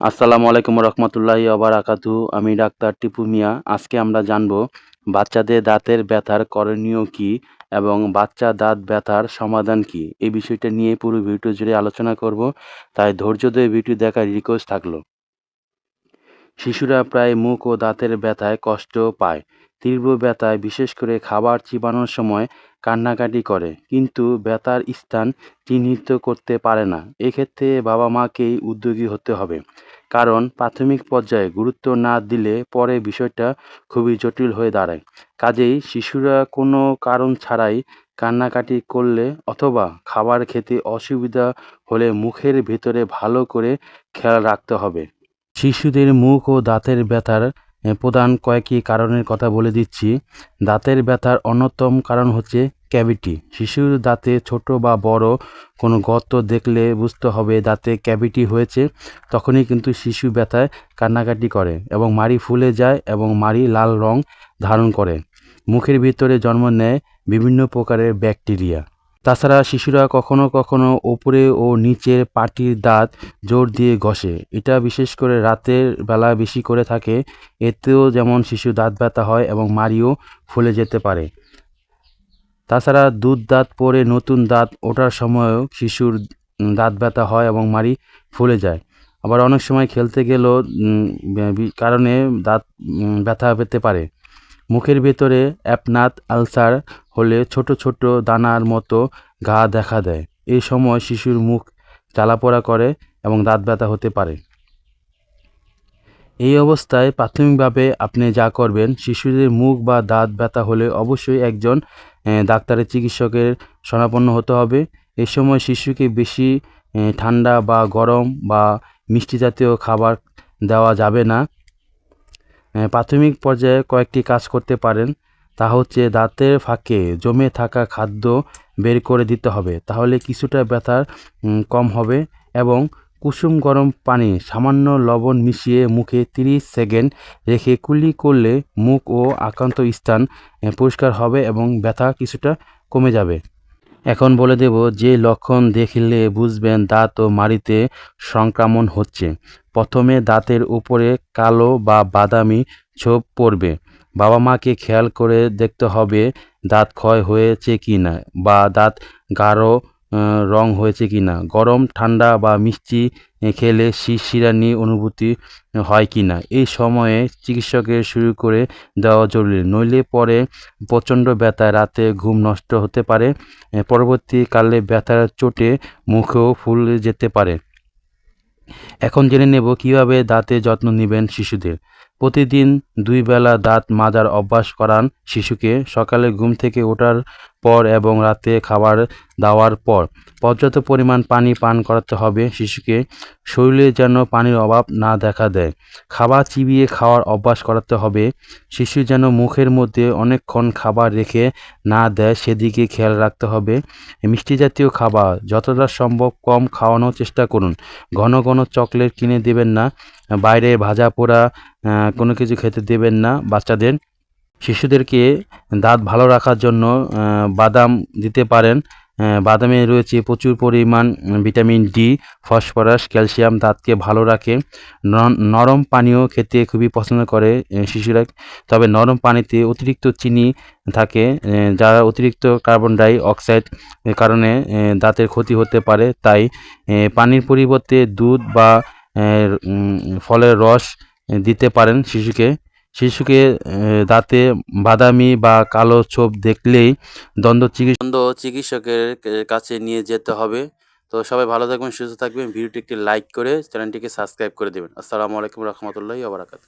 আসসালামু আলাইকুম রহমতুল্লাহি আকাতু আমি ডাক্তার টিপু মিয়া। আজকে আমরা জানব বাচ্চাদের দাঁতের ব্যথার করণীয় কি এবং বাচ্চা দাঁত ব্যথার সমাধান কি। এই বিষয়টা নিয়ে পুরো ভিডিও জুড়ে আলোচনা করব, তাই ধৈর্য ধরে ভিডিও দেখার রিকোয়েস্ট থাকল। শিশুরা প্রায় মুখ ও দাঁতের ব্যথায় কষ্ট পায়। তীব্র ব্যথায় বিশেষ করে খাবার চিবানোর সময় কান্নাকাটি করে। কিন্তু ব্যথার স্থান চিহ্নিত করতে পারে না। এক্ষেত্রে বাবা মাকেই উদ্যোগী হতে হবে। কারণ প্রাথমিক পর্যায়ে গুরুত্ব না দিলে পরে বিষয়টা খুবই জটিল হয়ে দাঁড়ায়। কাজেই শিশুরা কোনো কারণ ছাড়াই কান্নাকাটি করলে অথবা খাবার খেতে অসুবিধা হলে মুখের ভেতরে ভালো করে খেয়াল রাখতে হবে। শিশুদের মুখ ও দাঁতের ব্যথার প্রধান কয়েকটি কারণের কথা বলে দিচ্ছি। দাঁতের ব্যথার অন্যতম কারণ হচ্ছে ক্যাভিটি। শিশুর দাঁতে ছোট বা বড় কোনো গর্ত দেখলে বুঝতে হবে দাঁতে ক্যাভিটি হয়েছে, তখনই কিন্তু শিশু ব্যথায় কান্নাকাটি করে এবং মাড়ি ফুলে যায় এবং মাড়ি লাল রং ধারণ করে। মুখের ভিতরে জন্ম নেয় বিভিন্ন প্রকারের ব্যাকটেরিয়া। তাছাড়া শিশুরা কখনো কখনো ওপরে ও নিচের পাটির দাঁত জোর দিয়ে ঘষে। এটা বিশেষ করে রাতের বেলা বেশি করে থাকে। এতেও যেমন শিশু দাঁত ব্যথা হয় এবং মারিও ফুলে যেতে পারে। তাছাড়া দুধ দাঁত পরে নতুন দাঁত ওঠার সময়ও শিশুর দাঁত ব্যথা হয় এবং মারি ফুলে যায়। আবার অনেক সময় খেলতে গেলেও কারণে দাঁত ব্যথা পেতে পারে। মুখের ভেতরে অ্যাপনাত আলসার হলে ছোট ছোট দানার মতো ঘা দেখা দেয়। এই সময় শিশুর মুখ জ্বালাপোড়া করে এবং দাঁত ব্যথা হতে পারে। এই অবস্থায় প্রাথমিকভাবে আপনি যা করবেন, শিশুদের মুখ বা দাঁত ব্যথা হলে অবশ্যই একজন ডাক্তারের চিকিৎসকের শরণাপন্ন হতে হবে। এই সময় শিশুকে বেশি ঠান্ডা বা গরম বা মিষ্টি জাতীয় খাবার দেওয়া যাবে না। প্রাথমিক পর্যায়ে কয়েকটি কাজ করতে পারেন। তা হচ্ছে দাঁতের ফাঁকে জমে থাকা খাদ্য বের করে দিতে হবে। তাহলে কিছুটা ব্যথার কম হবে এবং কুসুম গরম পানি, সামান্য লবণ মিশিয়ে মুখে 30 সেকেন্ড রেখে কুলি করলে মুখ ও আক্রান্ত স্থান পরিষ্কার হবে এবং ব্যথা কিছুটা কমে যাবে। এখন বলে দেব যে লক্ষণ দেখলে বুঝবেন দাঁত ও মাড়িতে সংক্রমণ হচ্ছে। প্রথমে দাঁতের উপরে কালো বা বাদামি ছোপ পড়বে। বাবা মাকে খেয়াল করে দেখতে হবে দাঁত ক্ষয় হয়েছে কি না বা দাঁত গাঢ় রং হয়েছে কি না। গরম, ঠান্ডা বা মিষ্টি খেলে শিরশিরানি অনুভূতি হয় কি না। এই সময়ে চিকিৎসকের শুরু করে দেওয়া জরুরি। নইলে পরে প্রচণ্ড ব্যথায় রাতে ঘুম নষ্ট হতে পারে। পরবর্তীকালে ব্যথার চোটে মুখেও ফুলে যেতে পারে। এখন জেনে নেব কীভাবে দাঁতে যত্ন নেবেন শিশুদের। প্রতিদিন দুই বেলা দাঁত মাজার অভ্যাস করান শিশুকে। সকালে ঘুম থেকে ওঠার পর এবং রাতে খাবার দেওয়ার পর। পর্যাপ্ত পরিমাণ পানি পান করাতে হবে। শিশুকে শরীরে যেন পানির অভাব না দেখা দেয়। খাবার চিবিয়ে খাওয়ার অভ্যাস করাতে হবে। শিশু যেন মুখের মধ্যে অনেকক্ষণ খাবার রেখে না দেয়, সেদিকে খেয়াল রাখতে হবে। মিষ্টি জাতীয় খাবার যতটা সম্ভব কম খাওয়ানোর চেষ্টা করুন। ঘন ঘন চকলেট কিনে দেবেন না। বাইরে ভাজা পোড়া কোনো কিছু খেতে দেবেন না বাচ্চাদের। শিশুদেরকে দাঁত ভালো রাখার জন্য বাদাম দিতে পারেন। বাদামে রয়েছে প্রচুর পরিমাণ ভিটামিন ডি, ফসফরাস, ক্যালসিয়াম, দাঁতকে ভালো রাখে। নরম পানীয় খেতে খুবই পছন্দ করে শিশুরা। তবে নরম পানিতে অতিরিক্ত চিনি থাকে যারা অতিরিক্ত কার্বন ডাই অক্সাইড কারণে দাঁতের ক্ষতি হতে পারে। তাই পানির পরিবর্তে দুধ বা ফলের রস দিতে পারেন শিশুকে। শিশুকে দাঁতে বাদামি বা কালো ছোপ দেখলেই দন্ত চিকিৎসা দন্ত চিকিৎসকের কাছে নিয়ে যেতে হবে। তো সবাই ভালো থাকবেন, সুস্থ থাকবেন। ভিডিওটি একটি লাইক করে চ্যানেলটিকে সাবস্ক্রাইব করে দেবেন। আসসালামু আলাইকুম রহমতুল্লাহি আবরাকাত